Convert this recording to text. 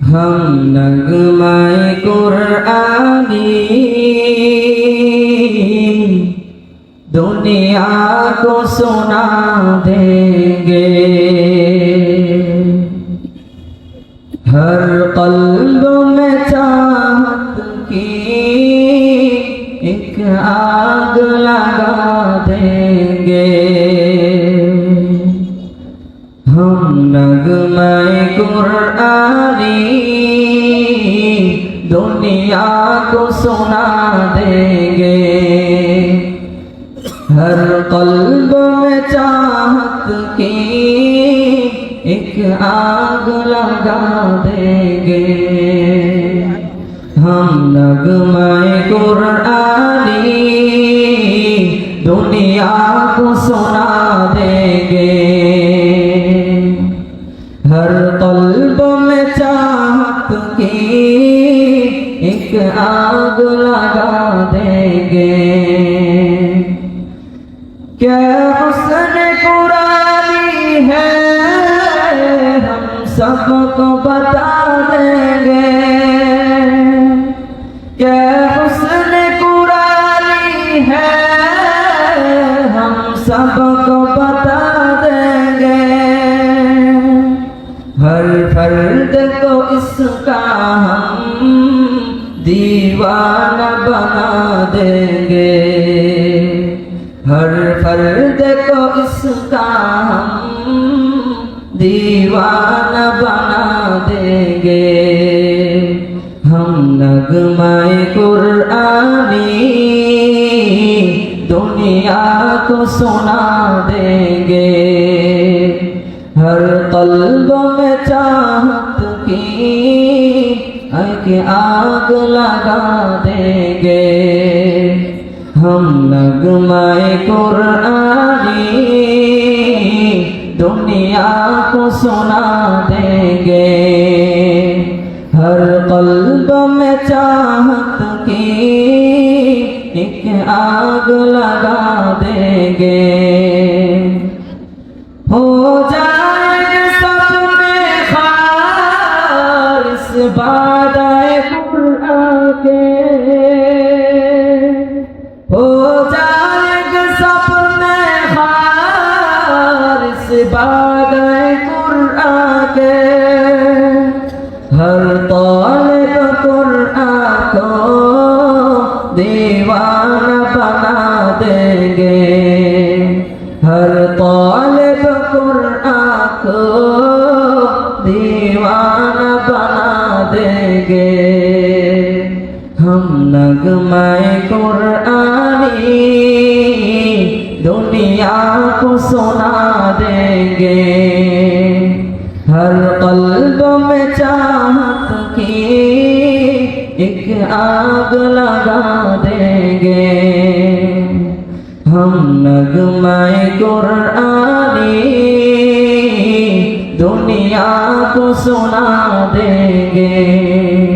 ہم نغمائے قرآنی دنیا کو سنا دیں گے ہر قلب میں چاہت کی ایک آگ لگا دیں گے۔ ہم نغمۂ قرآنی دنیا کو سنا دیں گے ہر قلب میں چاہت کی ایک آگ لگا دیں گے ہم نغمۂ قرآنی دنیا کو کی ایک آگ لگا دیں گے۔ کیا حسن قرآنی ہے؟ ہم سب کو بتا دیں گے۔ کیا حسن قرآنی ہے؟ ہم سب کو بتا دیں گے۔ ہر فرد کو اس کا ہم دیوانہ بنا دیں گے۔ ہر فرد کو اس کا ہم دیوانہ بنا دیں گے۔ ہم نغمۂ قرآنی دنیا کو سنا دیں گے۔ ہر قلب میں چاہت کی ایک آگ لگا دیں گے۔ ہم نغمۂ قرآنی دنیا کو سنا دیں گے۔ ہر قلب میں چاہت کی ایک آگ لگا دیں گے۔ خالص بادائے قرآن کے ہو جائے گے سب میں خالص بادائے قرآن کے ہر طالب قرآن کو دیوانہ بنا دیں دیں گے ہم نغمۂ قرآنی دنیا کو سنا دیں گے۔ ہر قلب میں چاہت کی ایک آگ لگا دیں گے۔ ہم نغمۂ قرآنی دنیا کو سنا دیں گے